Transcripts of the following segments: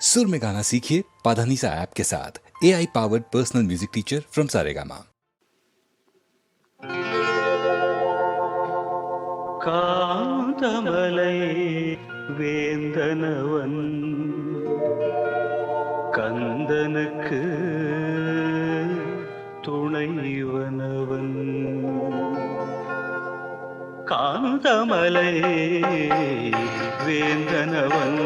सुर में गाना सीखिए पाधानीसा ऐप के साथ A I powered personal music teacher from Saregama Kanthamalai வேந்தனவன் கந்தனுக்கு துணைவனவன் காந்தமலை வேந்தனவன்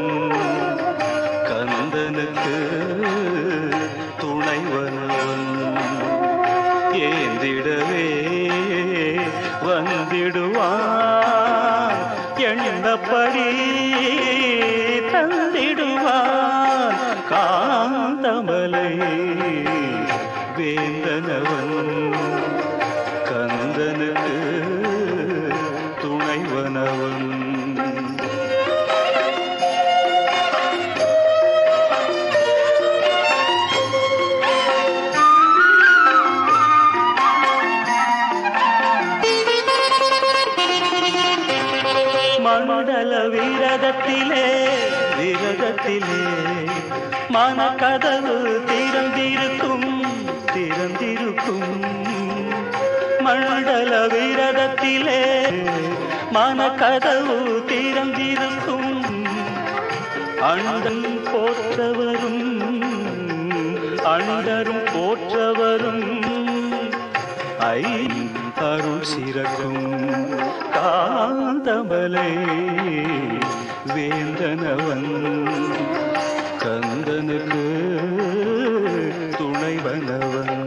காந்தமலை வேந்தனவன். கந்தனுக்கு துணைவனவன்.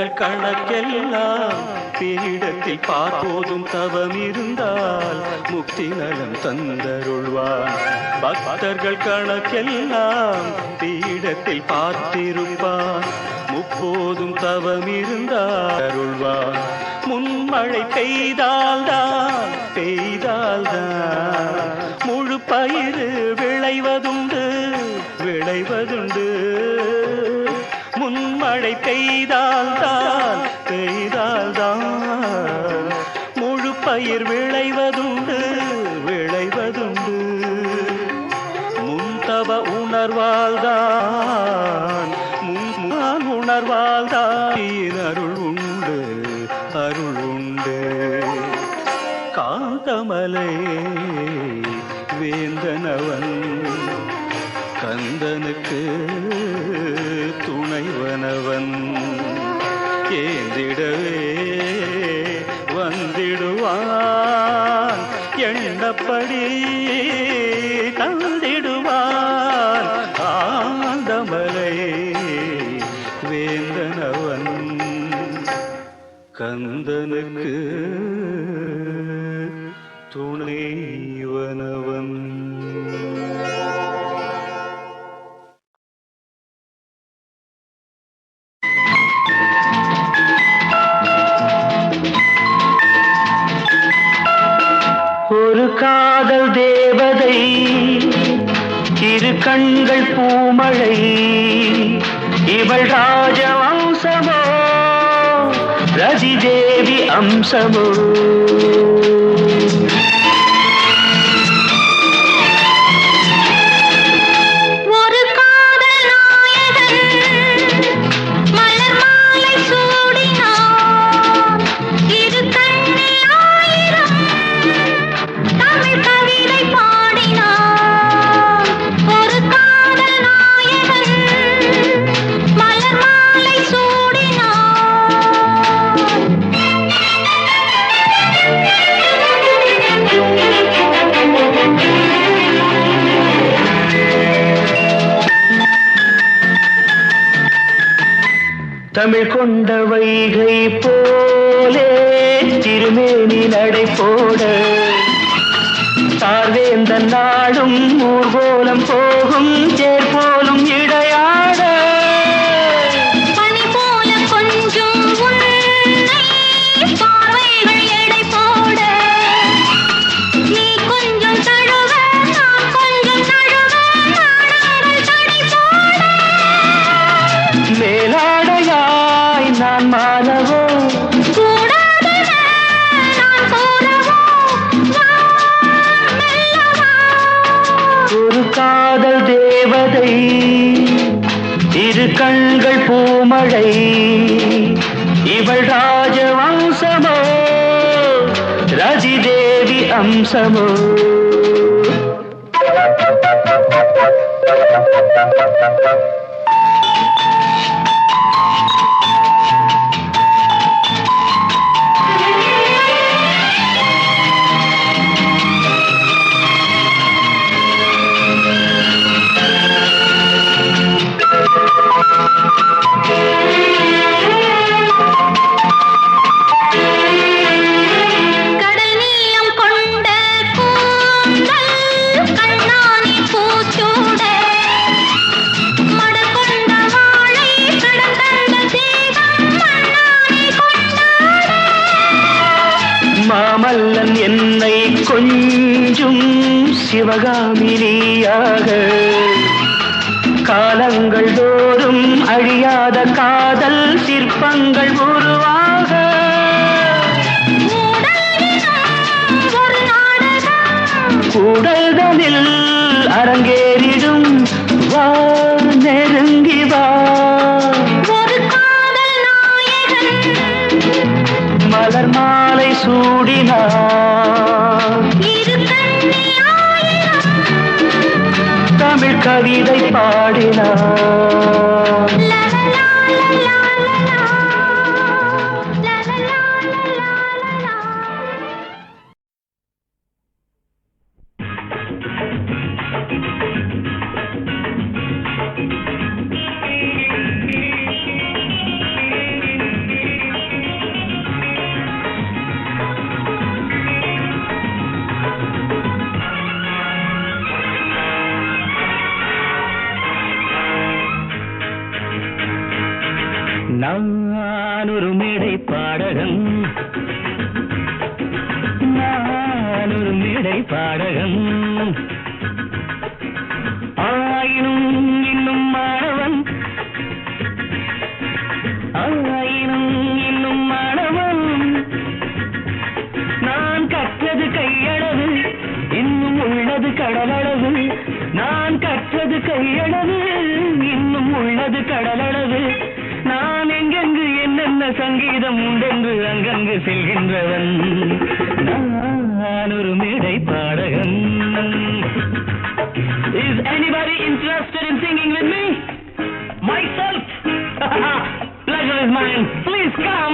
பக்தர்கள் கணக்கெல்லாம் பீடத்தில் பார்ப்போதும் தவம் இருந்தால் முக்தி நலம் தந்தருள்வான் பக்தர்கள் கணக்கெல்லாம் பீடத்தில் பார்த்திருப்பான் முப்போதும் தவம் இருந்தால் அருள்வான் முன்மழை பெய்தால்தான் படி தந்திடுவார். ஆந்தமலை வேந்தனவன் கந்தனுக்கு துணை கண்கள் பூமழை இவள் ராஜவம்சமோ ரதி தேவி அம்சமோ ദേശമോ பாடினார். நான் ஒரு மேடை பாடகன். நான் ஒரு மேடை பாடகன். ஆயினும் இன்னும் மாணவன். ஆயினும் இன்னும் மாணவன். நான் கற்றது கையளவு இன்னும் உள்ளது கடலளவு. நான் கற்றது கையளவு இன்னும் உள்ளது கடலளவு. சங்கீதம் உண்டென்று அங்கங்கு செல்கின்றவன் நான் ஒரு மேடை பாடகன் Is anybody interested in singing with me? Myself? Pleasure is mine. Please come.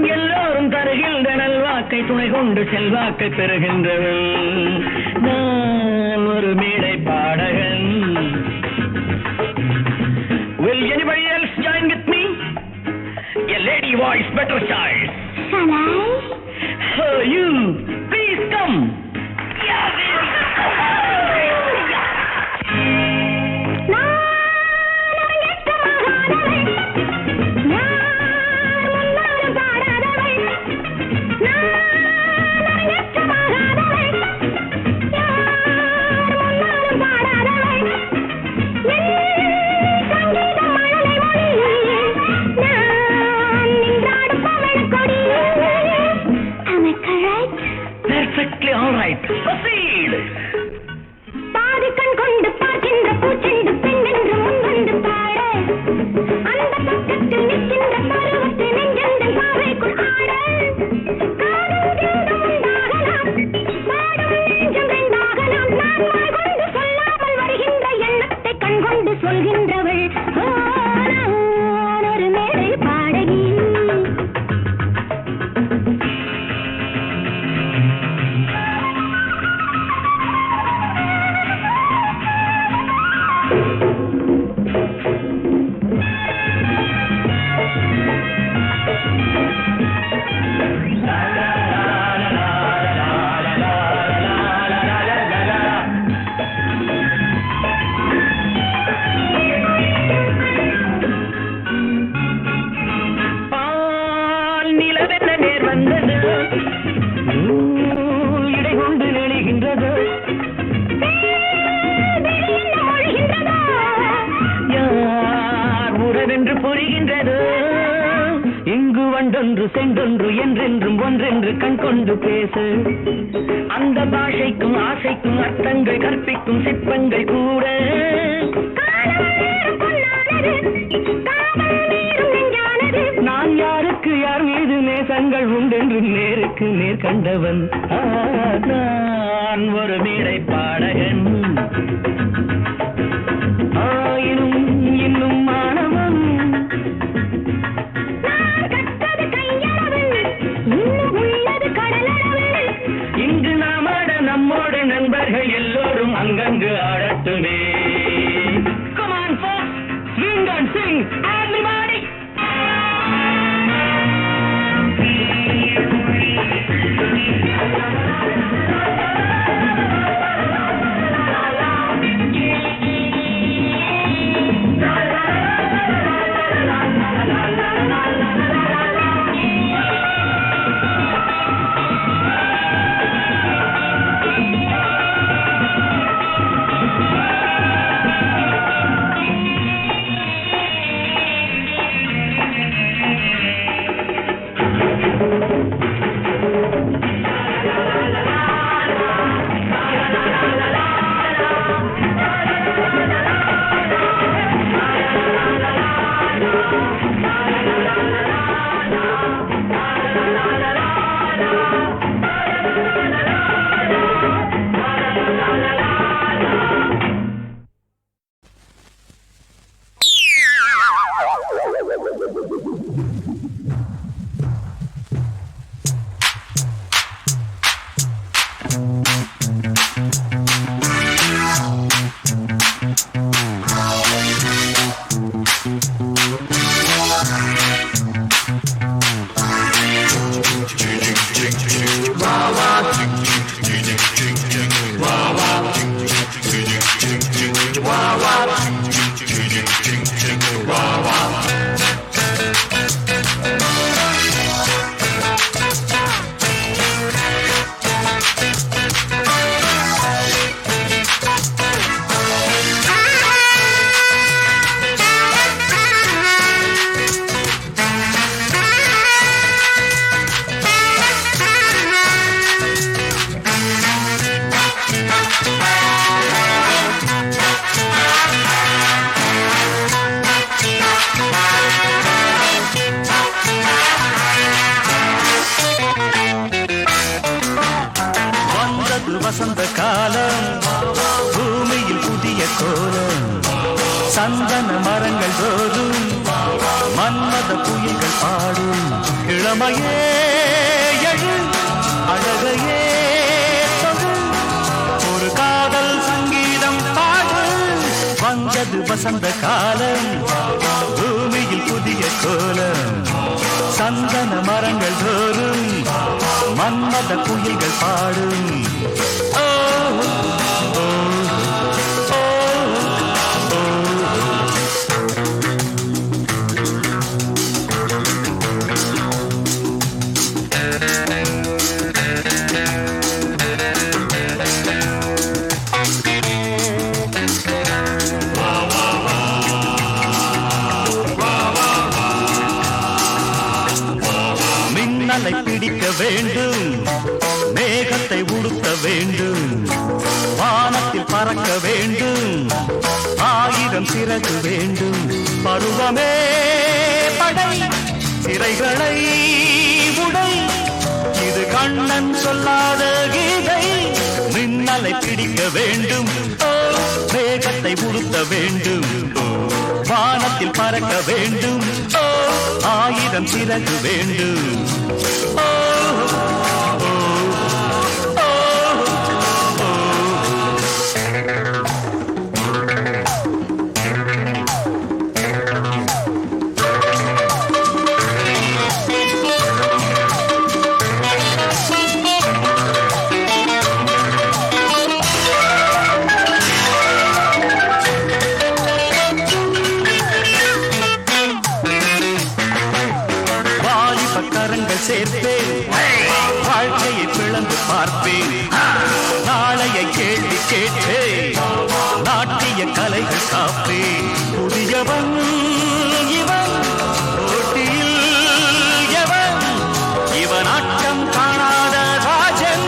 வரும் நான் எல்லோரும் தருகின்ற நல்வாக்கை துணை கொண்டு செல்வாக்கை பெறுகின்றவன் நான் ஒரு மேடை பாடகன் Will anybody else join with me? A lady voice better choice. Oh, கோலம் சந்தன மரங்கள் தோறும் மன்மத புயல்கள் பாடும். இளமையே எழு அழகையே ஒரு காதல் சங்கீதம் பாடு. வந்தது வசந்த காலம் பூமியில் புதிய கோலம். சந்தன மரங்கள் தோறும் மன்மத குயில்கள் பாடும். மின்னலை பிடிக்க வேண்டும். மேகத்தை உடுத்த வேண்டும். வானத்தில் பறக்க வேண்டும். ஆயிரம் சிறகு வேண்டும். பருவமே படை. சிறைகளை உடை. இது கண்ணன் சொல்லாத கீதை. மின்னலை பிடிக்க வேண்டும். ஓ, மேகத்தை உடுத்த வேண்டும். வானத்தில் பறக்க வேண்டும். ஆயிரம் சிறகு வேண்டும். ஓ, காப்பே. புதியவன் இவன் போட்டியில் எவன்? இவன் ஆட்டம் காணாத ராஜன்.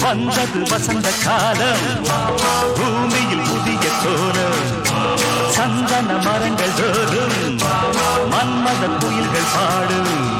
வந்தது வசந்த காலம். பூமியில் புதிய கோலம் சந்தன மரங்கள் மன்மத புயல்கள் பாடும்.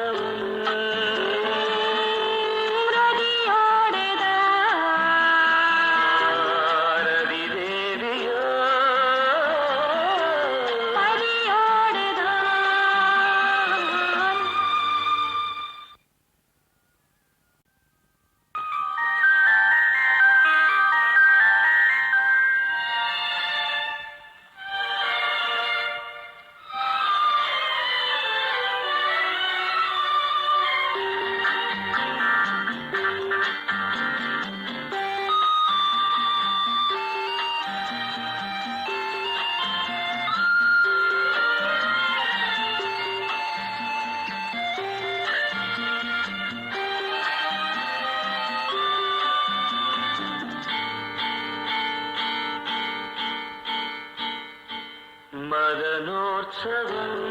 não, não. மதனோற்சவம்